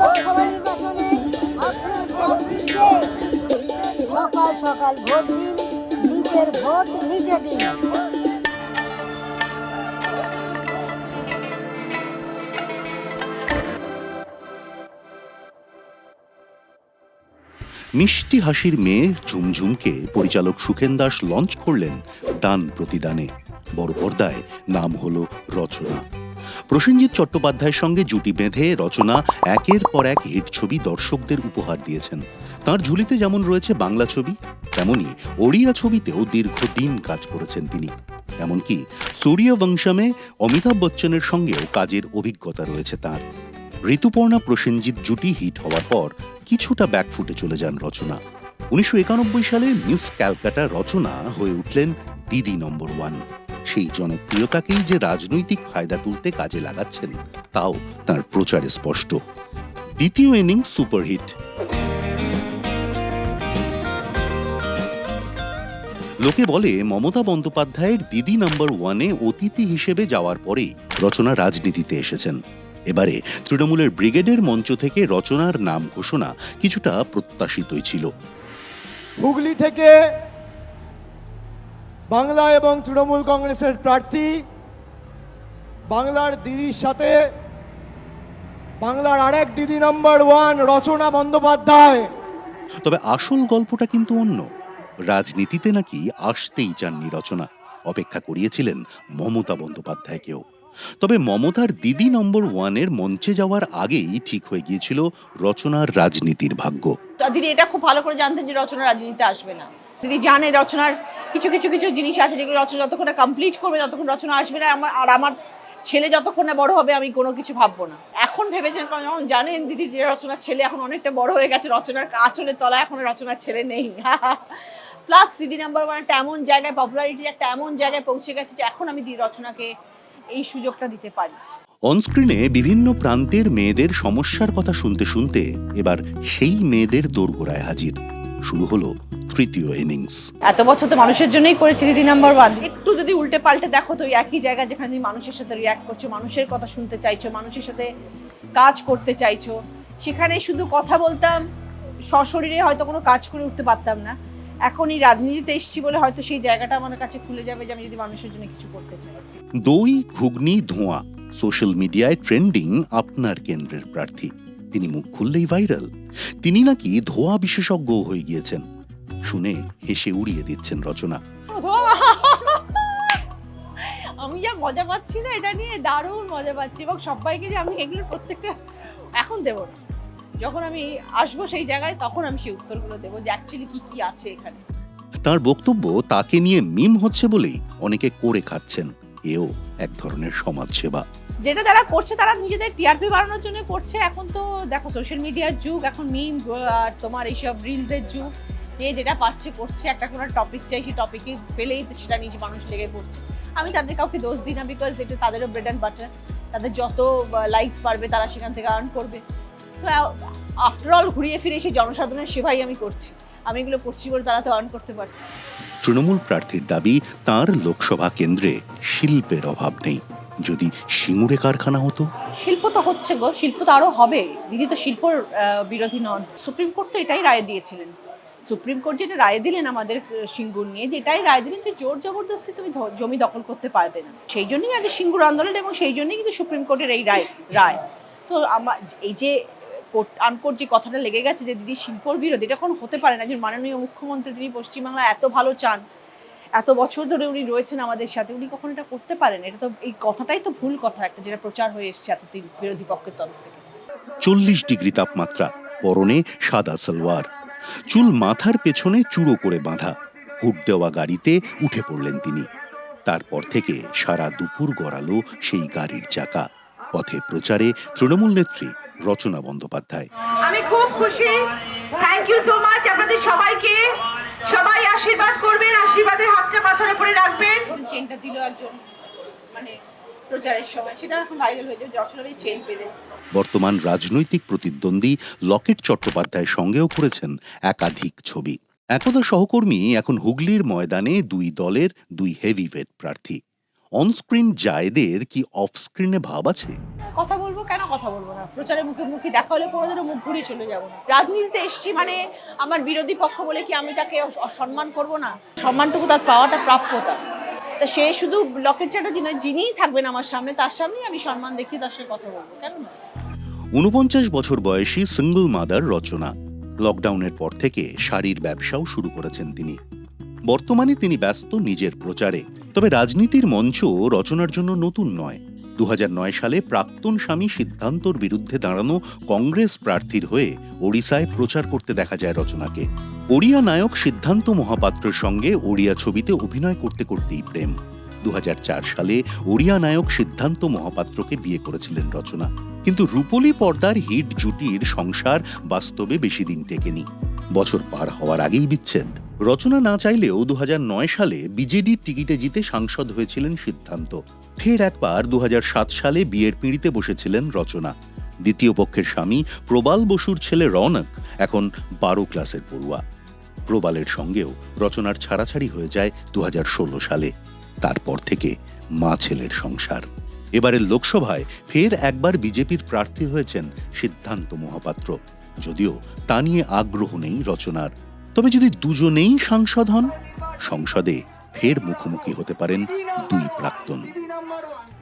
লোকসভা নির্বাচনে? সকাল সকাল ভোট দিন, নিজের ভোট নিজে দিন মিষ্টি হাসির মেয়ে ঝুমঝুমকে পরিচালক সুখেন দাস লঞ্চ করলেন দান প্রতিদানে বড় পর্দায় নাম হলো রচনা প্রসেনজিৎ চট্টোপাধ্যায়ের সঙ্গে জুটি বেঁধে রচনা একের পর এক হিট ছবি দর্শকদের উপহার দিয়েছেন। তার ঝুলিতে যেমন রয়েছে বাংলা ছবি, তেমনি ওড়িয়া ছবিতেও দীর্ঘদিন কাজ করেছেন তিনি। এমনকি সূর্য বংশমে অমিতাভ বচ্চনের সঙ্গেও কাজের অভিজ্ঞতা রয়েছে তার। ঋতুপর্ণা প্রসেনজিৎ জুটি হিট হওয়ার পর কিছুটা ব্যাকফুটে চলে যান রচনা। উনিশশো একানব্বই সালে মিস ক্যালকাটা রচনা হয়ে উঠলেন দিদি নম্বর ওয়ান। সেই জনপ্রিয়তাকেই যে রাজনৈতিক ফায়দা তুলতে কাজে লাগাচ্ছেন, তাও তার প্রচারে স্পষ্ট। দ্বিতীয় ইনিংস সুপারহিট লোকে বলে মমতা বন্দ্যোপাধ্যায়ের দিদি নাম্বার ওয়ানে অতিথি হিসেবে যাওয়ার পরেই রচনা রাজনীতিতে এসেছেন। এবারে তৃণমূলের ব্রিগেডের মঞ্চ থেকে রচনার নাম ঘোষণা কিছুটা প্রত্যাশিতই ছিল। হুগলি থেকে বাংলা এবং তৃণমূল কংগ্রেসের প্রার্থী বাংলার দিদির সাথে বাংলার আরেক দিদি নম্বর ওয়ান রচনা বন্দ্যোপাধ্যায়। তবে আসল গল্পটা কিন্তু অন্য। রাজনীতিতে নাকি আসতেই চাননি রচনা। অপেক্ষা করিয়েছিলেন মমতা বন্দ্যোপাধ্যায়কেও। তবে মমতার দিদি নম্বর ওয়ানের মঞ্চে যাওয়ার আগেই ঠিক হয়ে গিয়েছিল রচনার রাজনীতির ভাগ্য। তা দিদি এটা খুব ভালো করে জানতেন যে রচনা রাজনীতিতে আসবে না। দিদি জানে রচনার কিছু কিছু কিছু জিনিস আছে যেগুলো রচনা যতক্ষণ কমপ্লিট করবে ততক্ষণ রচনা আসবে না। আমার আর আমার ছেলে যতক্ষণ না বড় হবে আমি কোনো কিছু ভাববো না। এখন ভেবেছেন কারণ জানেন দিদি যে রচনার ছেলে এখন অনেকটা বড় হয়ে গেছে, রচনার আঁচলের তলায় এখন রচনার ছেলে নেই। প্লাস দিদি নাম্বার ওয়ান একটা এমন জায়গায় পপুলারিটির একটা এমন জায়গায় পৌঁছে গেছে যে এখন আমি দিদি রচনাকে এই সুযোগটা দিতে পারি। অনস্ক্রিনে বিভিন্ন প্রান্তের মেয়েদের সমস্যার কথা শুনতে শুনতে এবার সেই মেয়েদের দোরগোড়ায় হাজির। শুরু হলো তৃতীয় ইনিংস এত বছর তো মানুষের জন্যই করেছি দিদি নাম্বার ওয়ান একটু যদি উল্টে পাল্টে দেখো তো একই জায়গা যেখানে তুমি মানুষের সাথে রিয়াক্ট করছ মানুষের কথা শুনতে চাইছো মানুষের সাথে কাজ করতে চাইছো সেখানে শুধু কথা বলতাম সশরীরে হয়তো কোনো কাজ করে উঠতে পারতাম না। এখন এই রাজনীতিতে এসেছি বলে হয়তো সেই জায়গাটা আমার কাছে খুলে যাবে যে আমি যদি মানুষের জন্য কিছু করতে চাই। দই ঘুগনি ধোঁয়া সোশ্যাল মিডিয়ায় ট্রেন্ডিং আপনার কেন্দ্রের প্রার্থী। তিনি মুখ খুললেই ভাইরাল তিনি নাকি ধোঁয়া বিশেষজ্ঞ হয়ে গিয়েছেন। শুনে হেসে উড়িয়ে দিচ্ছেন রচনা। আমি যা মজা পাচ্ছি না এটা নিয়ে দারুণ মজা পাচ্ছি এবং সবাইকে যে আমি এগুলোর প্রত্যেকটা এখন দেবো না। যখন আমি আসব সেই জায়গায় তখন আমি সেই উত্তরগুলো দেবো যে অ্যাকচুয়ালি কি কি আছে এখানে। তার বক্তব্য তাকে নিয়ে মিম হচ্ছে বলেই অনেকে করে খাচ্ছেন। এও এক ধরনের সমাজসেবা। যেটা তারা করছে তারা নিজেদের টিআরপি বাড়ানোর জন্য করছে। এখন তো দেখো সোশ্যাল মিডিয়ার যুগ এখন মিম আর তোমার এইসব রিলসের যুগ। যে যেটা পারছে করছে একটা কোনো টপিক চাই সেই টপিকে পেলেই সেটা নিজে মানুষ লেগে পড়ছে। আমি তাদের কাউকে দোষ দিই না বিকজ এটা তাদেরও ব্রেড অ্যান্ড বাটার তাদের যত লাইকস পারবে তারা সেখান থেকে আর্ন করবে। তো আফটার অল ঘুরিয়ে ফিরে সেই জনসাধারণের সেবাই আমি করছি। আমি এগুলো করছি বলে তারা তো আর্ন করতে পারছে। তৃণমূল প্রার্থীর দাবি তার লোকসভা কেন্দ্রে শিল্পের অভাব নেই। যদি সিঙ্গুরে কারখানা হতো? শিল্প তো হচ্ছে গো শিল্প তো আরও হবে। দিদি তো শিল্পর বিরোধী নন। সুপ্রিম কোর্ট তো এটাই রায় দিয়েছিলেন। সুপ্রিম কোর্ট যেটা রায় দিলেন আমাদের সিঙ্গুর নিয়ে, যেটাই রায় দিলেন যে জোর জবরদস্তি তুমি জমি দখল করতে পারবে না। সেই জন্যই আজ সিঙ্গুর আন্দোলন এবং সেই জন্যই কিন্তু সুপ্রিম কোর্টের এই রায় রায়। তো আমার এই যে, কোর্ট, আনকোর্ট যে কথাটা লেগে গেছে যে দিদি শিল্পর বিরোধী, এটা কোনো হতে পারে না। যে মাননীয় মুখ্যমন্ত্রী তিনি পশ্চিমবাংলা এত ভালো চান, এত বছর ধরে উনি রয়েছেন আমাদের সাথে, উনি কখনো এটা করতে পারেন? এটা তো, এই কথাটাই তো ভুল কথা একটা, যেটা প্রচার হয়ে এসছে এতদিন বিরোধী পক্ষের তরফ থেকে। চল্লিশ ডিগ্রি তাপমাত্রা, পরনে সাদা সালোয়ার। চুল মাথার পেছনে চূড়ো করে বাঁধা। হুট দেওয়া গাড়িতে উঠে পড়লেন তিনি। তারপর থেকে সারা দুপুর গড়ালো সেই গাড়ির চাকা। পথে প্রচারে তৃণমূল নেত্রী রচনা বন্দ্যোপাধ্যায়। আমি খুব খুশি। থ্যাংক ইউ সো মাচ আপনাদের সবাইকে সবাই আশীর্বাদ করবেন আশীর্বাদের হাতটা মাথার উপরে রাখবেন। চেনটা দিল একজন? মানে প্রচারের সময়। সেটা এখন ভাইরাল হয়ে যাবে রচনা চেন পেলে। বর্তমান রাজনৈতিক প্রতিদ্বন্দ্বী লকেট চট্টোপাধ্যায়ের সঙ্গেও করেছেন একাধিক ছবি। একদা সহকর্মী এখন হুগলির ময়দানে দুই দলের দুই হেভিওয়েট প্রার্থী। অনস্ক্রিন জায়েদের কি অফ স্ক্রিনে ভাব আছে? কথা বলব? কেন কথা বলব না? প্রচারে মুখে মুখে দেখা হলে কোনোদিনও মুখ ঘুরিয়ে চলে যাব না। রাজনীতিতে এসছি মানে আমার বিরোধী পক্ষ বলে কি আমি তাকে অস- অসম্মান করব না? সম্মানটুকু তার পাওয়াটা প্রাপ্য তার। তা সে শুধু লকেট চ্যাটার্জি নয়, যিনিই থাকবেন আমার সামনে, তার সামনেই আমি সম্মান দেখিয়ে তার সাথে কথা বলব, কেন না উনপঞ্চাশ বছর বয়সী সিঙ্গল মাদার রচনা। লকডাউনের পর থেকে শাড়ির ব্যবসাও শুরু করেছেন তিনি। বর্তমানে তিনি ব্যস্ত নিজের প্রচারে। তবে রাজনীতির মঞ্চ রচনার জন্য নতুন নয়। দু হাজার নয় সালে প্রাক্তন স্বামী সিদ্ধান্তর বিরুদ্ধে দাঁড়ানো কংগ্রেস প্রার্থীর হয়ে ওড়িশায় প্রচার করতে দেখা যায় রচনাকে। ওড়িয়া নায়ক সিদ্ধান্ত মহাপাত্রের সঙ্গে ওড়িয়া ছবিতে অভিনয় করতে করতেই প্রেম। দুহাজার চার সালে ওড়িয়া নায়ক সিদ্ধান্ত মহাপাত্রকে বিয়ে করেছিলেন রচনা। কিন্তু রূপলী পর্দার হিট জুটির সংসার বাস্তবে বেশি দিন টেকেনি। বছর পার হওয়ার আগেই বিচ্ছেদ। রচনা না চাইলেও দুহাজার নয় সালে বিজেডির টিকিটে জিতে সাংসদ হয়েছিলেন সিদ্ধান্ত। ফের একবার দু হাজার সাত সালে বিয়ের পিঁড়িতে বসেছিলেন রচনা। দ্বিতীয় পক্ষের স্বামী প্রবাল বসুর ছেলে রৌনক এখন বারো ক্লাসের পড়ুয়া। প্রবালের সঙ্গেও রচনার ছাড়াছাড়ি হয়ে যায় দু হাজার ষোলো সালে। তারপর থেকে মা ছেলের সংসার। এবারের লোকসভায় ফের একবার বিজেপির প্রার্থী হয়েছেন সিদ্ধান্ত মহাপাত্র। যদিও তা নিয়ে আগ্রহ নেই রচনার। তবে যদি দুজনেই সাংসদ হন, সংসদে ফের মুখোমুখি হতে পারেন দুই প্রাক্তন। મારવાનું.